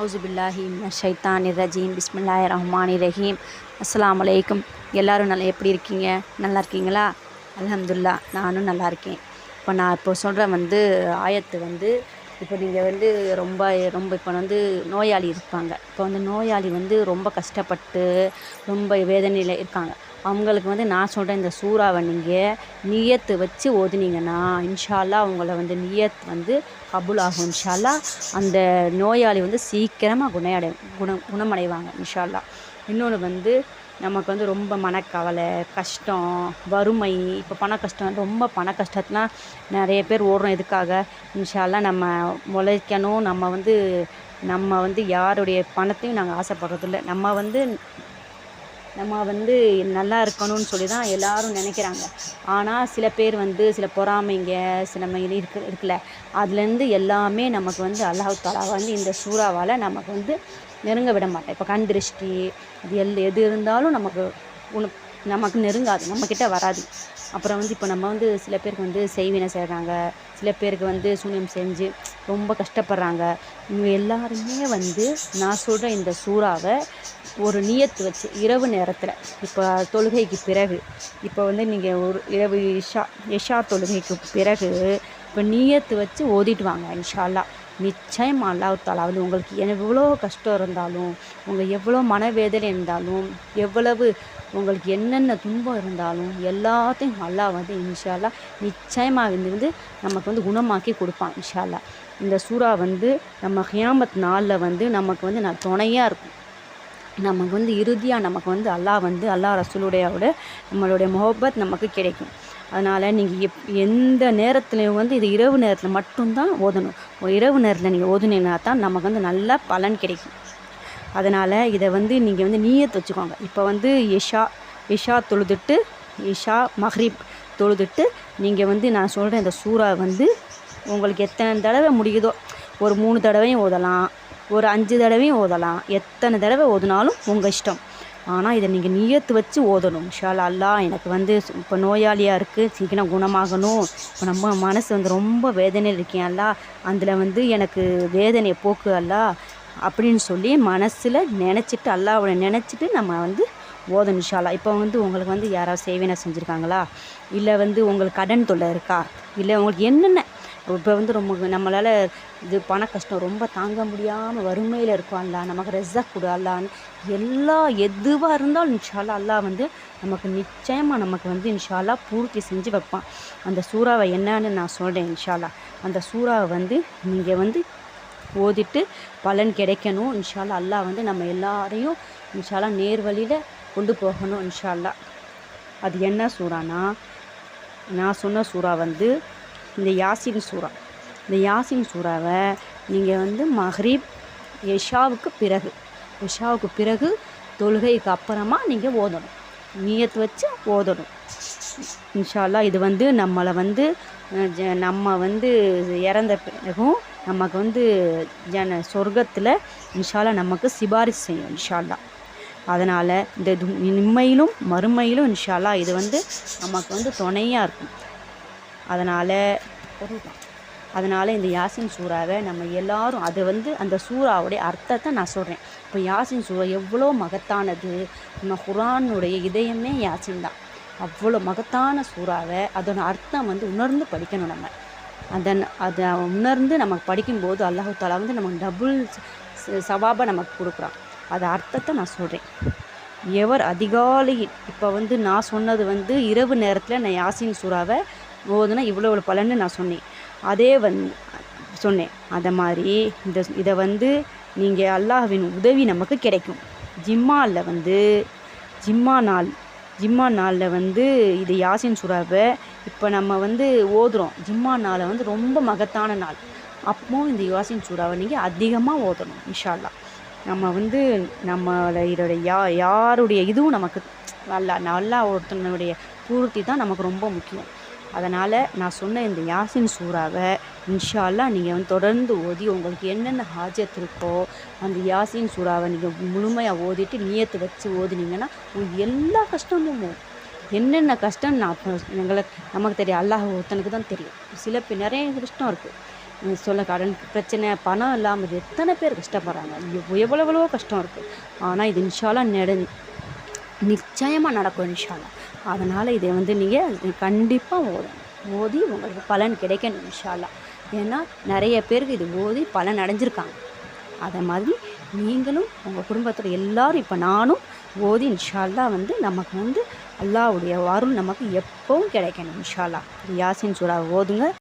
அவுசுபில்லாஹி ஷைத்தான் ரஜீம். பிஸ்மில்லாய் ரஹ்மான் ரஹீம். அஸ்லாம் அலைக்கும். எல்லோரும் நல்லா எப்படி இருக்கீங்க? நல்லா இருக்கீங்களா? அலமதுல்லா நானும் நல்லா இருக்கேன். இப்போ நான் இப்போ சொல்கிற வந்து ஆயத்து வந்து இப்போ நீங்கள் வந்து ரொம்ப ரொம்ப இப்போ வந்து நோயாளி இருப்பாங்க. இப்போ வந்து நோயாளி வந்து ரொம்ப கஷ்டப்பட்டு ரொம்ப வேதனையில் இருக்காங்க. அவங்களுக்கு வந்து நான் சொல்கிறேன் இந்த சூறாவை நீங்கள் நியத்து வச்சு ஓதுனீங்கன்னா இன்ஷால்லா அவங்கள வந்து நியத் வந்து கபூல் ஆகும் இன்ஷால்லா அந்த நோயாளி வந்து சீக்கிரமாக குணையடை குணம் குணமடைவாங்க இன்ஷால்லா இன்னொன்று வந்து நமக்கு வந்து ரொம்ப மனக்கவலை கஷ்டம் வறுமை இப்போ பண கஷ்டம் ரொம்ப பண கஷ்டத்துலாம் நிறைய பேர் ஓடுறோம் எதுக்காக? இன்ஷால்லா நம்ம உழைக்கணும் நம்ம வந்து நம்ம வந்து யாருடைய பணத்தையும் நாங்கள் ஆசைப்படுறதில்ல. நம்ம வந்து நம்ம வந்து நல்லா இருக்கணும்னு சொல்லி தான் எல்லாரும் நினைக்கிறாங்க. ஆனால் சில பேர் வந்து சில பொறாமைங்க சில ம- இருக்கு இருக்குல்ல. அதுலேருந்து எல்லாமே நமக்கு வந்து அல்லாஹ் தாலா வந்து இந்த சூறாவால் நமக்கு வந்து நெருங்க விட மாட்டேன் இப்போ கண் திருஷ்டி அது எல் எது இருந்தாலும் நமக்கு உனக்கு நமக்கு நெருங்காது நம்மக்கிட்ட வராது. அப்புறம் வந்து இப்போ நம்ம வந்து சில பேருக்கு வந்து செய்வினை செய்கிறாங்க சில பேருக்கு வந்து சூனியம் செஞ்சு ரொம்ப கஷ்டப்படுறாங்க. இவங்க எல்லாருமே வந்து நான் சொல்கிற இந்த சூறாவை ஒரு நியத்து வச்சு இரவு நேரத்தில் இப்போ தொழுகைக்கு பிறகு இப்போ வந்து நீங்கள் ஒரு இரவு இஷா இஷா தொழுகைக்கு பிறகு இப்போ நியத்து வச்சு ஓதிட்டு வாங்க இன்ஷால்லா நிச்சயம் அல்லாஹ் உங்களுக்கு எவ்வளோ கஷ்டம் இருந்தாலும் உங்கள் எவ்வளோ மனவேதனை இருந்தாலும் எவ்வளவு உங்களுக்கு என்னென்ன துன்பம் இருந்தாலும் எல்லாத்தையும் அல்லாஹ் வந்து இன்ஷால்லா நிச்சயமாக வந்து வந்து நமக்கு வந்து குணமாக்கி கொடுப்பான் இன்ஷால்லா இந்த சூறா வந்து நம்ம ஹியாமத் நாளில் வந்து நமக்கு வந்து நான் துணையாக இருக்கும். நமக்கு வந்து இறுதியாக நமக்கு வந்து அல்லாஹ் வந்து அல்லாஹ் ரசூலுடையோட நம்மளுடைய முகப்பத் நமக்கு கிடைக்கும். அதனால் நீங்கள் எப் எந்த நேரத்துலையும் வந்து இது இரவு நேரத்தில் மட்டும்தான் ஓதணும். இரவு நேரத்தில் நீங்கள் ஓதுனீங்கன்னா தான் நமக்கு வந்து நல்ல பலன் கிடைக்கும். அதனால் இதை வந்து நீங்கள் வந்து நீயத் வச்சுக்கோங்க. இப்போ வந்து இஷா இஷா தொழுதுட்டு இஷா மஹ்ரீப் தொழுதுட்டு நீங்கள் வந்து நான் சொல்கிற இந்த சூறா வந்து உங்களுக்கு எத்தனை தடவை முடியுதோ ஒரு மூணு தடவையும் ஓதலாம் ஒரு அஞ்சு தடவையும் ஓதலாம் எத்தனை தடவை ஓதுனாலும் உங்கள் இஷ்டம். ஆனால் இதை நீங்கள் நியத்து வச்சு ஓதணும். ஷால் அல்லாஹ் எனக்கு வந்து இப்போ நோயாளியாக இருக்குது சீக்கிரம் குணமாகணும். இப்போ நம்ம மனசு வந்து ரொம்ப வேதனையில் இருக்கேன் அல்லா அதில் வந்து எனக்கு வேதனையை போக்கு அல்லா அப்படின்னு சொல்லி மனசில் நினச்சிட்டு அல்லாவோட நினச்சிட்டு நம்ம வந்து ஓதணும் ஷாலா இப்போ வந்து உங்களுக்கு வந்து யாராவது சேவைனா செஞ்சுருக்காங்களா? இல்லை வந்து உங்களுக்கு கடன் தொல்லை இருக்கா? இல்லை உங்களுக்கு என்னென்ன இப்போ வந்து ரொம்ப நம்மளால் இது பண கஷ்டம் ரொம்ப தாங்க முடியாமல் வறுமையில் இருக்கும். அல்லா நமக்கு ரெஸ்ஸாக கொடு அல்லான்னு எல்லா எதுவாக இருந்தாலும் இன்ஷால்லா அல்லாஹ் வந்து நமக்கு நிச்சயமாக நமக்கு வந்து இன்ஷால்லா பூர்த்தி செஞ்சு வைப்பான். அந்த சூறாவை என்னன்னு நான் சொல்கிறேன் இன்ஷால்லா அந்த சூறாவை வந்து நீங்கள் வந்து ஓதிட்டு பலன் கிடைக்கணும். இன்ஷால்லா அல்லா வந்து நம்ம எல்லாரையும் இன்ஷால்லா நேர்வழியில் கொண்டு போகணும் இன்ஷால்லா அது என்ன சூறானா? நான் சொன்ன சூறா வந்து இந்த யாசின் சூறா. இந்த யாசின் சூறாவை நீங்கள் வந்து மஹ்ரீப் எஷாவுக்கு பிறகு எஷாவுக்கு பிறகு தொழுகைக்கு அப்புறமா நீங்கள் ஓதணும். நீயத்து வச்சு ஓதணும். இன்ஷால்லா இது வந்து நம்மளை வந்து ஜ- நம்ம வந்து இறந்த பிறகும் நமக்கு வந்து ஜன சொர்க்கத்தில் இன்ஷால்லா நமக்கு சிபாரிசு செய்யும் இன்ஷால்லா அதனால் இந்த நிம்மையிலும் மறுமையிலும் இன்ஷால்லா இது வந்து நமக்கு வந்து துணையாக இருக்கும். அதனால் அதனால் இந்த யாசின் சூறாவை நம்ம எல்லாரும் அது வந்து அந்த சூறாவுடைய அர்த்தத்தை நான் சொல்கிறேன் இப்போ யாசின் சூறா எவ்வளோ மகத்தானது? நம்ம குரானுடைய இதயமே யாசின் தான். அவ்வளோ மகத்தான சூறாவை அதோட அர்த்தம் வந்து உணர்ந்து படிக்கணும் நம்ம. அதன் அதை உணர்ந்து நமக்கு படிக்கும்போது அல்லாஹு தாலா வந்து நமக்கு டபுள் சவாபை நமக்கு கொடுக்குறான். அது அர்த்தத்தை நான் சொல்கிறேன் எவர் அதிகாலையில் இப்போ வந்து நான் சொன்னது வந்து இரவு நேரத்தில் நான் யாசின் சூறாவை ஓதுனா இவ்வளோ இவ்வளோ பலன்னு நான் சொன்னேன். அதே வந் சொன்னேன். அதை மாதிரி இந்த இதை வந்து நீங்கள் அல்லாஹ்வின் உதவி நமக்கு கிடைக்கும். ஜிம்மாவில் வந்து ஜிம்மா நாள் ஜிம்மா நாளில் வந்து இது யாசின் சுறாவை இப்போ நம்ம வந்து ஓதுறோம். ஜிம்மா நாளை வந்து ரொம்ப மகத்தான நாள். அப்போவும் இந்த யாசின் சுறாவை நீங்கள் அதிகமாக ஓதணும் இன்ஷால்லா நம்ம வந்து நம்மளோட யா யாருடைய இதுவும் நமக்கு நல்லா நல்லா ஒருத்தனுடைய பூர்த்தி தான் நமக்கு ரொம்ப முக்கியம். அதனால் நான் சொன்ன இந்த யாசின் சூறாவை இன்ஷால்லாம் நீங்கள் வந்து தொடர்ந்து ஓதி உங்களுக்கு என்னென்ன ஹாஜத் இருக்கோ அந்த யாசின் சூறாவை நீங்கள் முழுமையாக ஓதிட்டு நியத்து வச்சு ஓதுனீங்கன்னா உங்களுக்கு எல்லா கஷ்டமும் என்னென்ன கஷ்டம் நான் எங்களை எங்களுக்கு நமக்கு தெரியும். அல்லாஹ் ஒருத்தனுக்கு தான் தெரியும். சில பேர் நிறைய கஷ்டம் இருக்குது சொல்ல கடன் பிரச்சனை பணம் இல்லாமல் எத்தனை பேர் கஷ்டப்படுறாங்க. எவ்வளோ எவ்வளவோ கஷ்டம் இருக்குது ஆனால் இது இன்ஷாலாக நெட நிச்சயமாக நடக்கும் இன்ஷால்லா அதனால் இதை வந்து நீங்கள் கண்டிப்பாக ஓதணும். ஓதி உங்களுக்கு பலன் கிடைக்கணும் இன்ஷால்லா ஏன்னா நிறைய பேருக்கு இது ஓதி பலன் அடைஞ்சிருக்காங்க. அதை மாதிரி நீங்களும் உங்கள் குடும்பத்தில் எல்லாரும் இப்போ நானும் ஓதி இன்ஷால்லா வந்து நமக்கு வந்து அல்லாவுடைய அருள் நமக்கு எப்பவும் கிடைக்கணும் இன்ஷால்லா யாசின் சூறா ஓதுங்க.